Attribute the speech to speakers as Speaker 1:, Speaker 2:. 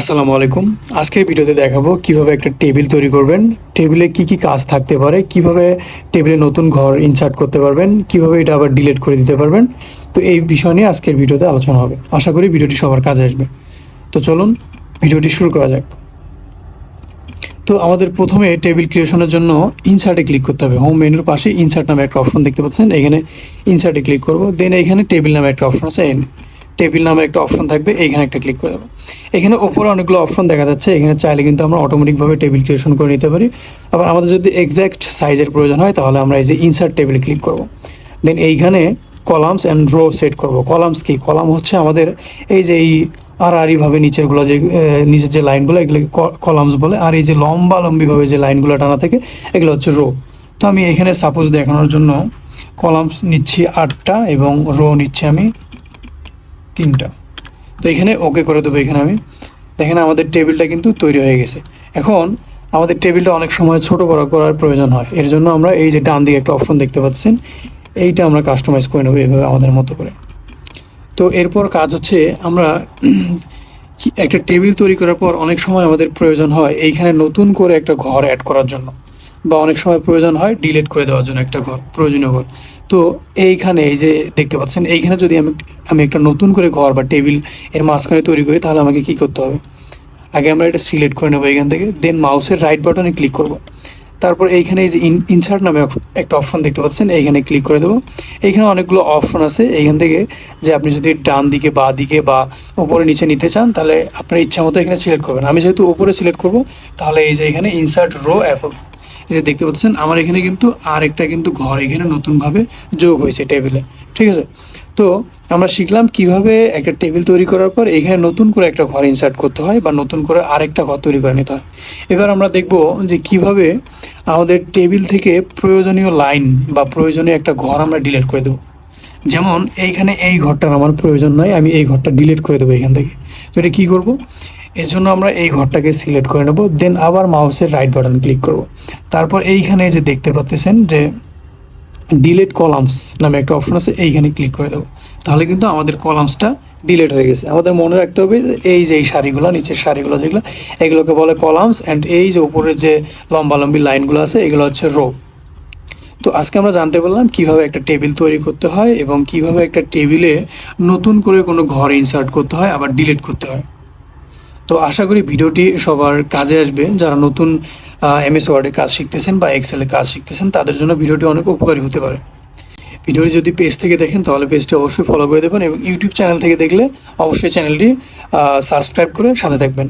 Speaker 1: আসসালামু আলাইকুম। আজকের ভিডিওতে দেখাবো কীভাবে একটা টেবিল তৈরি করবেন। টেবিলে কি কি কাজ থাকতে পারে, কীভাবে টেবিলে নতুন ঘর ইনসার্ট করতে পারবেন, কীভাবে এটা আবার ডিলিট করে দিতে পারবেন। তো এই বিষয় নিয়ে আজকের ভিডিওতে আলোচনা হবে। আশা করি ভিডিওটি সবার কাজে আসবে। তো চলুন ভিডিওটি শুরু করা যাক। তো আমাদের প্রথমে টেবিল ক্রিয়েশনের জন্য ইনসার্টে ক্লিক করতে হবে। হোম মেনুর পাশে ইনসার্ট নামে একটা অপশন দেখতে পাচ্ছেন। এখানে ইনসার্টে ক্লিক করব। দেন এখানে টেবিল নামে একটা অপশন আছে টেবিল নামে একটা অপশন থাকবে, এইখানে একটা ক্লিক করে দেবো। এখানে ওপরে অনেকগুলো অপশন দেখা যাচ্ছে, এখানে চাইলে কিন্তু আমরা অটোমেটিকভাবে টেবিল ক্রিয়েশন করে নিতে পারি। আবার আমাদের যদি এক্স্যাক্ট সাইজের প্রয়োজন হয়, তাহলে আমরা এই যে ইনসার্ট টেবিল ক্লিক করব। দেন এইখানে কলামস অ্যান্ড রো সেট করব। কলামস কি? কলাম হচ্ছে আমাদের এই যে এই আড়াআড়িভাবে নিচেরগুলো যে নিচের যে লাইনগুলো এগুলোকে কলামস বলে। আর এই যে লম্বা লম্বিভাবে যে লাইনগুলো টানা থাকে, এগুলো হচ্ছে রো তো আমি এখানে সাপোজ দেখানোর জন্য কলামস নিচ্ছি আটটা এবং রো নিচ্ছি আমি তিনটা। তো এখানে ওকে করে দেবো এখানে আমি। দেখেন আমাদের টেবিলটা কিন্তু তৈরি হয়ে গেছে। এখন আমাদের টেবিলটা অনেক সময় ছোট বড় করার প্রয়োজন হয়। এর জন্য আমরা এই যে ডান দিকে একটা অপশন দেখতে পাচ্ছেন, এইটা আমরা কাস্টমাইজ করে নেব এভাবে আমাদের মতো করে। তো এরপর কাজ হচ্ছে আমরা একটা টেবিল তৈরি করার পর অনেক সময় আমাদের প্রয়োজন হয় এইখানে নতুন করে একটা ঘর অ্যাড করার জন্য বা অনেক সময় প্রয়োজন হয় ডিলেট করে দেওয়ার জন্য একটা ঘর, প্রয়োজনীয় ঘর। তো এইখানে এই যে দেখতে পাচ্ছেন, এইখানে যদি আমি আমি একটা নতুন করে ঘর বা টেবিলের মাঝখানে তৈরি করি, তাহলে আমাকে কী করতে হবে? আগে আমরা এটা সিলেক্ট করে নেব এখান থেকে দেন মাউসের রাইট বাটনে ক্লিক করব। তারপর এইখানে এই যে ইনসার্ট নামে একটা অপশন দেখতে পাচ্ছেন, এইখানে ক্লিক করে দেবো। এইখানে অনেকগুলো অপশন আছে। এইখান থেকে যে আপনি যদি ডান দিকে, বা দিকে, বা উপরে, নিচে নিতে চান, তাহলে আপনার ইচ্ছা মতো এখানে সিলেক্ট করবেন। আমি যেহেতু উপরে সিলেক্ট করব, তাহলে এই যে এখানে ইনসার্ট রো অ্যাপ এই যে দেখতে পাচ্ছেন, আমার এখানে কিন্তু আরেকটা কিন্তু ঘর এখানে নতুনভাবে যোগ হয়েছে টেবিলে ঠিক আছে? তো আমরা শিখলাম কীভাবে একটা টেবিল তৈরি করার পর এখানে নতুন করে একটা ঘর ইনসার্ট করতে হয় বা নতুন করে আরেকটা ঘর তৈরি করে নিতে হয়। এবার আমরা দেখব যে কীভাবে আমাদের টেবিল থেকে প্রয়োজনীয় লাইন বা প্রয়োজনীয় একটা ঘর আমরা ডিলিট করে দেবো। যেমন, এইখানে এই ঘরটার আমার প্রয়োজন নয় আমি এই ঘরটা ডিলিট করে দেবো এখান থেকে। তো এটা কী করব? এর জন্য আমরা এই ঘরটাকে সিলেক্ট করে নেব, দেন আবার মাউসের রাইট বাটন ক্লিক করব। তারপর এইখানে যে দেখতে পাচ্ছেন যে ডিলেট কলামস নামে একটা অপশন আছে, এইখানে ক্লিক করে দেবো। তাহলে কিন্তু আমাদের কলামসটা ডিলেট হয়ে গেছে। আমাদের মনে রাখতে হবে এই যে এই শাড়িগুলো, নিচের শাড়িগুলো যেগুলো, এগুলোকে বলে কলামস অ্যান্ড এই যে উপরের যে লম্বা লম্বি লাইনগুলো আছে, এগুলো হচ্ছে রো তো আজকে আমরা জানতে পারলাম কীভাবে একটা টেবিল তৈরি করতে হয় এবং কীভাবে একটা টেবিলে নতুন করে কোনো ঘর ইনসার্ট করতে হয়, আবার ডিলিট করতে হয়। তো আশা করি ভিডিওটি সবার কাজে আসবে। যারা নতুন এমএস ওয়ার্ডে কাজ শিখতেছেন বা এক্সেলে কাজ শিখতেছেন, তাদের জন্য ভিডিওটি অনেক উপকারী হতে পারে। ভিডিওটি যদি পেজ থেকে দেখেন, তাহলে পেজটি অবশ্যই ফলো করে দেবেন এবং ইউটিউব চ্যানেল থেকে দেখলে অবশ্যই চ্যানেলটি সাবস্ক্রাইব করে সাথে থাকবেন।